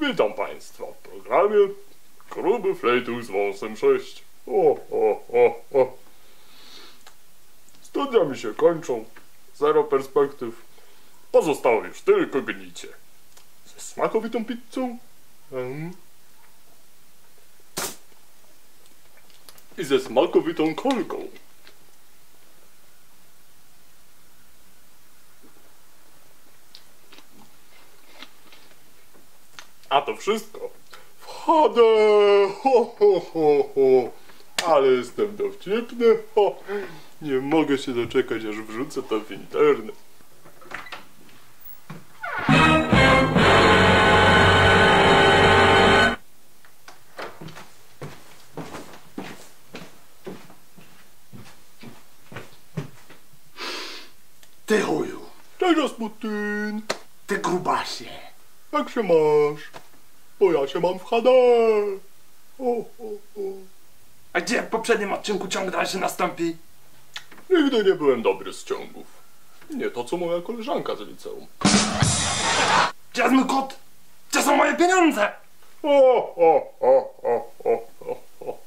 Witam Państwa w programie Gruby Flejtuch z wąsem 6. O, o, o, o. Studia mi się kończą. Zero perspektyw. Pozostało już tylko gnicie. Ze smakowitą pizzą. Mm. I ze smakowitą kolką. A to wszystko. Wchodzę! Ho, ho, ho, ho. Ale jestem dowcipny. Ho. Nie mogę się doczekać, aż wrzucę to w internet. Ty chuju, Cześć Rasputin! ty grubasie. Jak się masz? Bo ja się mam w HD. O, o, o. A gdzie w poprzednim odcinku ciąg dalszy nastąpi? Nigdy nie byłem dobry z ciągów. Nie to co moja koleżanka z liceum. Gdzie jest mój kot? Gdzie są moje pieniądze? O, o, o, o, o, o, o.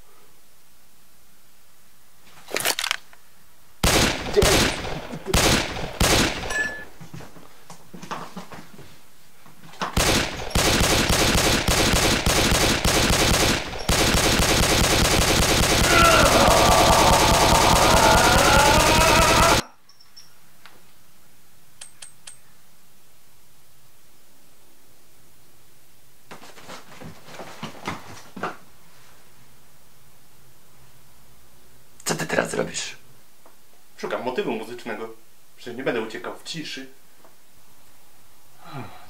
Co ty teraz zrobisz? Szukam motywu muzycznego, że nie będę uciekał w ciszy.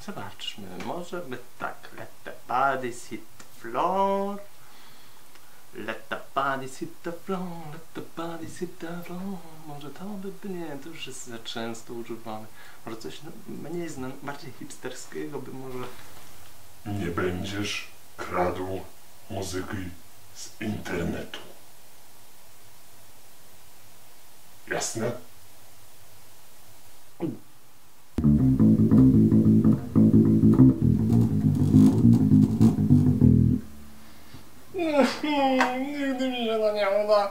Zobaczmy, może by tak. Let the bodies hit the floor. Let the bodies hit the floor, let the bodies hit the floor. Może to by, nie, to już jest za często używane. Może coś no, mniej znam, bardziej hipsterskiego by może... Nie będziesz kradł muzyki z internetu. Ясно? Nigdy mi się to nie uda.